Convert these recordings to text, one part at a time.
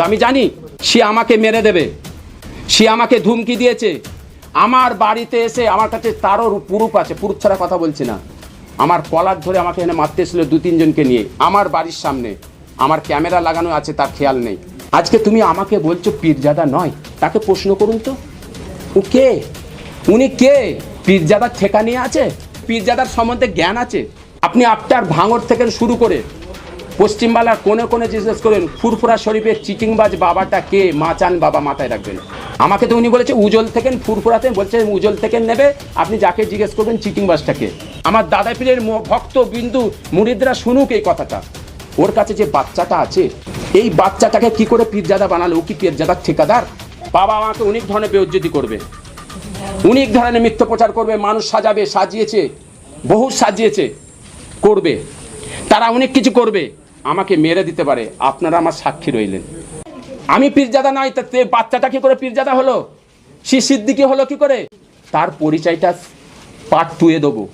তো আমি জানি সে আমাকে মেরে দেবে। সে আমাকে ধুমকি দিয়েছে। আমার বাড়িতে এসে আমার কাছে তারও পুরুপ আছে, পুরুপ ছাড়া কথা বলছি না। আমার কলার ধরে আমাকে এখানে মারতে এসেছিল দু তিনজনকে নিয়ে। আমার বাড়ির সামনে। আমার ক্যামেরা লাগানো আছে, তার খেয়াল নেই। আজকে তুমি আমাকে বলছো পীরজাদা নয়। তাকে প্রশ্ন করুন তো। ও কে? উনি কে? পীরজাদার ঠেকা নিয়ে আছে? পীরজাদার সম্বন্ধে জ্ঞান আছে? আপনি আপনার ভাঙর থেকে শুরু করে পশ্চিমবাংলার কোনে কোনে জিজ্ঞেস করেন ফুরফুরা শরীফের চিটিংবাজ বাবাটা কে? মাচান বাবা মাথায় রাখবেন। আমাকে তো উনি বলেছে উজল থেকে ফুরফুরাতে বলছে উজল থেকে নেবে, আপনি যাকে জিজ্ঞেস করবেন চিটিংবাজটাকে আমার দাদা পীরের ভক্ত বিন্দু মুরিদরা শুনুক এই কথাটা। ওর কাছে যে বাচ্চাটা আছে, এই বাচ্চাটাকে কি করে পীরজাদা বানালো? ও কি পীরজাদার ঠিকাদার? বাবা আমাকে অনেক ধরনের বেউজ্জতি করবে। অনেক ধরনের মিথ্য প্রচার করবে, মানুষ সাজাবে, সাজিয়েছে, বহু সাজিয়েছে, করবে। তারা অনেক কিছু করবে। আমাকে মেরে দিতে পারে। আপনারা আমার সাক্ষী রইলেন। আমি পীরজাদা নয় তা বাচ্চাটা কি করে পীরজাদা হলো? সে সিদ্দিকি হলো কি করে? তার পরিচয়টা পাট টুয়ে দেবো।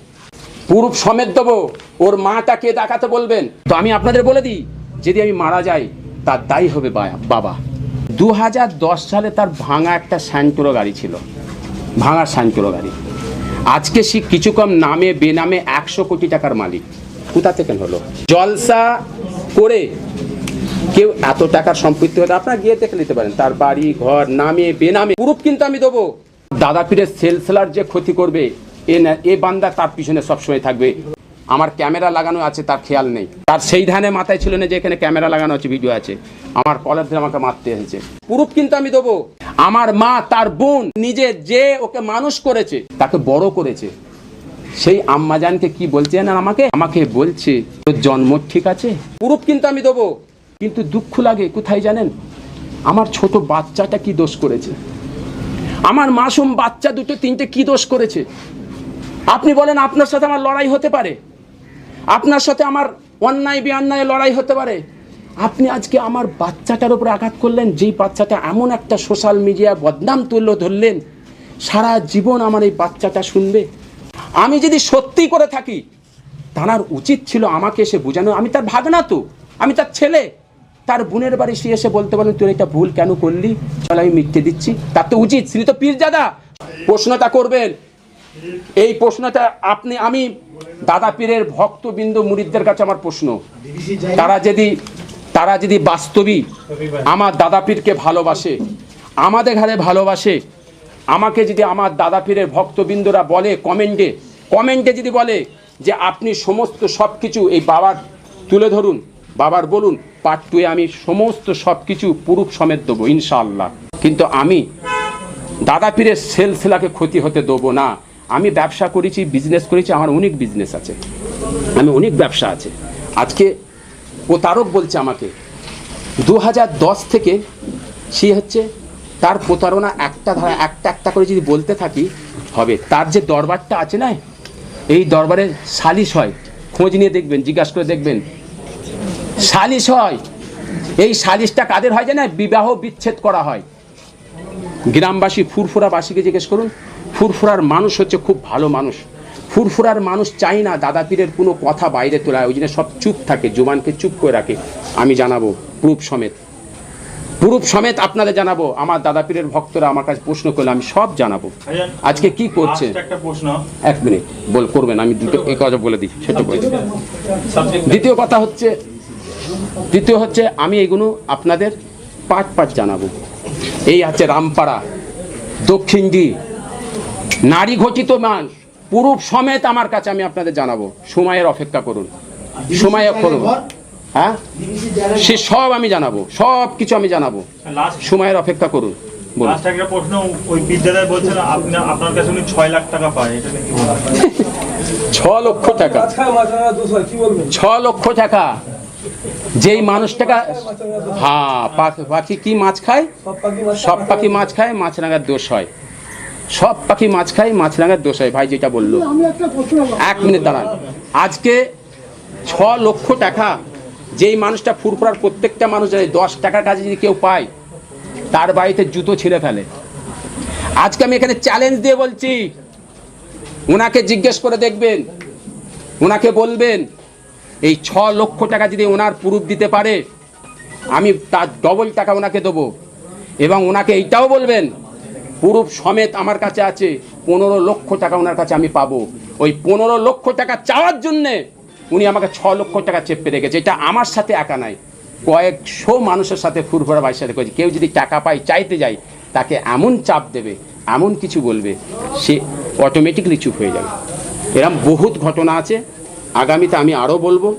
পুরুষ সমেত দেবো। ওর মাটাকে দেখাতে বলবেন। তো আমি আপনাদের বলে দিই, যদি আমি মারা যাই, তার দায়ী হবে বাবা। দু হাজার দশ সালে তার ভাঙা একটা স্যান্টোরো গাড়ি ছিল। ভাঙা স্যান্টোরো গাড়ি। আজকে সে কিছু কম নামে, বেনামে একশো কোটি টাকার মালিক। কোথা থেকে হলো? জলসা করে কেউ এত টাকার সম্পত্তি হলে আপনারা গিয়ে দেখে নিতে পারেন। তার বাড়ি, ঘর, নামে, বেনামে প্রুফ কিন্তু আমি দেবো। দাদা পীরের সেলসেলার যে ক্ষতি করবে, এ এ বান্দা তার পিছনে সবসময় থাকবে। আমার ক্যামেরা লাগানো আছে, তার খেয়াল নেই। তার সেই ধানে মাথায় ছিল না যে এখানে ক্যামেরা লাগানো আছে, ভিডিও আছে। আমার কলার ধরে আমাকে মারতে এসেছে প্রুফ কিন্তু আমি দেবো। আমার মা, তার বোন নিজে যে ওকে মানুষ করেছে, তাকে বড় করেছে। সেই আম্মাজানকে কি বলছে না আমাকে? আমাকে বলছে, তোর জন্ম ঠিক আছে? প্রুফ কিন্তু আমি দেবো। কিন্তু দুঃখ লাগে, কোথায় জানেন? আমার ছোট বাচ্চাটা কি দোষ করেছে? আমার মাসুম বাচ্চা দুটো তিনটে কি দোষ করেছে? আপনি বলেন আপনার সাথে আমার লড়াই হতে পারে? আপনার সাথে আমার অন্যায় বেঅন্যায় লড়াই হতে পারে? আপনি আজকে আমার বাচ্চাটার উপরে আঘাত করলেন, যেই বাচ্চাটা এমন একটা সোশ্যাল মিডিয়া বদনাম তুল্য ধরলেন, সারা জীবন আমার এই বাচ্চাটা শুনবে? আমি যদি সত্যি করে থাকি তার উচিত ছিল আমাকে এসে বোঝানো। আমি তার ভাগনা তো, আমি তার ছেলে। তার বোনের বাড়ি সে এসে বলতে পারেন তুই এটা ভুল কেন করলি? চল, আমি মিথ্যে দিচ্ছি। তার তো উচিত শ্রী তো পীরজাদা। প্রশ্নটা করবেন। এই প্রশ্নটা আপনি, আমি দাদা পীরের ভক্তবৃন্দ মুরিদদের কাছে আমার প্রশ্ন। তারা যদি তারা যদি বাস্তবিক আমার দাদা পীরকে ভালোবাসে, আমাদের ঘরে ভালোবাসে, আমাকে যদি আমার দাদা পীরের ভক্তবৃন্দরা বলে কমেন্টে কমেন্টে যদি বলে যে আপনি সমস্ত সব কিছু এই বাবার তুলে ধরুন, বাবার বলুন পার্ট টুয়ে আমি সমস্ত সব কিছু পুরুষ সমেত দেবো, ইনশাআল্লাহ। কিন্তু আমি দাদা পীরের সেলসেলাকে ক্ষতি হতে দেবো না। আমি ব্যবসা করেছি বিজনেস করেছি, আমার অনেক বিজনেস আছে। আমি অনেক ব্যবসা আছে। আজকে প্রতারক বলছে আমাকে দু থেকে সে হচ্ছে তার প্রতারণা একটা ধারা, একটা একটা করে যদি বলতে থাকি, হবে। তার যে দরবারটা আছে না এই দরবারে সালিশ হয়। খোঁজ নিয়ে দেখবেন, জিজ্ঞাসা করে দেখবেন। সালিশ হয়। এই সালিশটা কাদের হয় জানে বিবাহ বিচ্ছেদ করা হয়। গ্রামবাসী ফুরফুরাবাসীকে জিজ্ঞেস করুন, ফুরফুরার মানুষ হচ্ছে খুব ভালো মানুষ। ফুরফুরার মানুষ চাই না দাদা পীরের কোনো কথা বাইরে তোলা ওই জন্য সব চুপ থাকে জুমানকে চুপ করে রাখে। আমি জানাব, প্রুফ সমেত। প্রুফ সমেত আপনাদের জানাব। আমার দাদা পীরের ভক্তরা আমার কাছে প্রশ্ন করলে আমি সব জানাব। আজকে কি করছে? একটা প্রশ্ন। এক মিনিট বল করবেন আমি দুটো এ কথা বলে দিই সেটা বলে দ্বিতীয় কথা হচ্ছে দ্বিতীয় হচ্ছে আমি এগুলো আপনাদের পাট পাট জানাব। এই আছে রামপাড়া দক্ষিণডি নারী ঘটিত মান পুরুষ সমেত আমার কাছে আমি আপনাদের জানাব। সময়ের অপেক্ষা করুন। সময় করুন। হ্যাঁ? সে সব আমি জানাব সব কিছু আমি জানাব। সময়ের অপেক্ষা করুন বলুন। প্রশ্ন ওই বিদ্যালয় বলছেন আপনার কাছে উনি ছয় লাখ টাকা পায় ছ লক্ষ টাকা। ছ লক্ষ টাকা। যেই মানুষটাকা হ্যাঁ পাখি কি মাছ খায়? সব পাখি মাছ পাখি মাছ খায় মাছরাঙার দোষ হয়। সব পাখি মাছ খায় মাছরাঙার দোষ হয় ভাই যেটা বলল। এক মিনিট দাঁড়ান। আজকে ছ লক্ষ টাকা যেই মানুষটা ফুরফুরার প্রত্যেকটা মানুষ জানে, দশ টাকার কাছে যদি কেউ পায়, তার বাড়িতে জুতো ছিঁড়ে ফেলে। আজকে আমি এখানে চ্যালেঞ্জ দিয়ে বলছি ওনাকে জিজ্ঞেস করে দেখবেন ওনাকে বলবেন, এই ছ লক্ষ টাকা যদি ওনার প্রুফ দিতে পারে, আমি তার ডবল টাকা ওনাকে দেবো। এবং ওনাকে এইটাও বলবেন পুরুষ সমেত আমার কাছে আছে, পনেরো লক্ষ টাকা ওনার কাছে আমি পাবো। ওই পনেরো লক্ষ টাকা চাওয়ার জন্যে উনি আমাকে ছ লক্ষ টাকা চেপে রেখেছে। এটা আমার সাথে একা নাই। কয়েকশো মানুষের সাথে ফুরফুরা ভাইয়ের সাথে করেছে। কেউ যদি টাকা পায়, চাইতে যায়, তাকে এমন চাপ দেবে, এমন কিছু বলবে, সে অটোমেটিকলি চুপ হয়ে যাবে। এরম বহুত ঘটনা আছে। আগামীতে আমি আরও বলব।